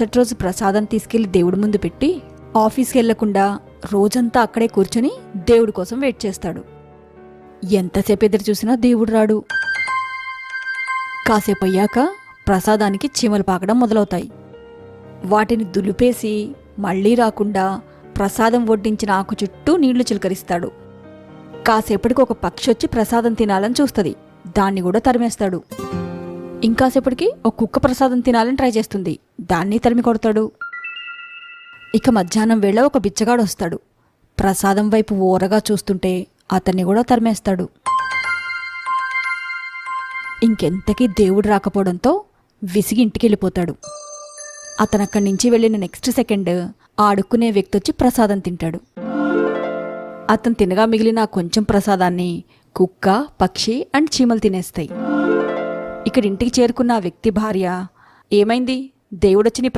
మరుసటి రోజు ప్రసాదం తీసుకెళ్ళి దేవుడి ముందు పెట్టి ఆఫీస్కి వెళ్ళకుండా రోజంతా అక్కడే కూర్చొని దేవుడి కోసం వెయిట్ చేస్తాడు. ఎంతసేపు ఎదురు చూసినా దేవుడు రాడు. కాసేపు అయ్యాక ప్రసాదానికి చీమలు పాకడం మొదలవుతాయి. వాటిని దులిపేసి మళ్ళీ రాకుండా ప్రసాదం వడ్డించిన ఆకు చుట్టూ నీళ్ళు చిలకరిస్తాడు. కాసేపటికి ఒక పక్షి వచ్చి ప్రసాదం తినాలని చూస్తుంది. దాన్ని కూడా తరిమేస్తాడు. ఇంకాసేపటికి ఒక కుక్క ప్రసాదం తినాలని ట్రై చేస్తుంది. దాన్ని తరిమి కొడతాడు. ఇక మధ్యాహ్నం వేళ ఒక బిచ్చగాడు వస్తాడు. ప్రసాదం వైపు ఓరగా చూస్తుంటే అతన్ని కూడా తరిమేస్తాడు. ఇంకెంతకీ దేవుడు రాకపోవడంతో విసిగి ఇంటికి వెళ్ళిపోతాడు అతను అక్కడి నుంచి వెళ్ళిన నెక్స్ట్ సెకండ్ ఆడుకునే వ్యక్తి వచ్చి ప్రసాదం తింటాడు. అతను తినగా మిగిలిన కొంచెం ప్రసాదాన్ని కుక్క పక్షి అండ్ చీమలు తినేస్తాయి. ఇక్కడ ఇంటికి చేరుకున్న ఆ వ్యక్తి భార్య ఏమైంది? దేవుడొచ్చి నీ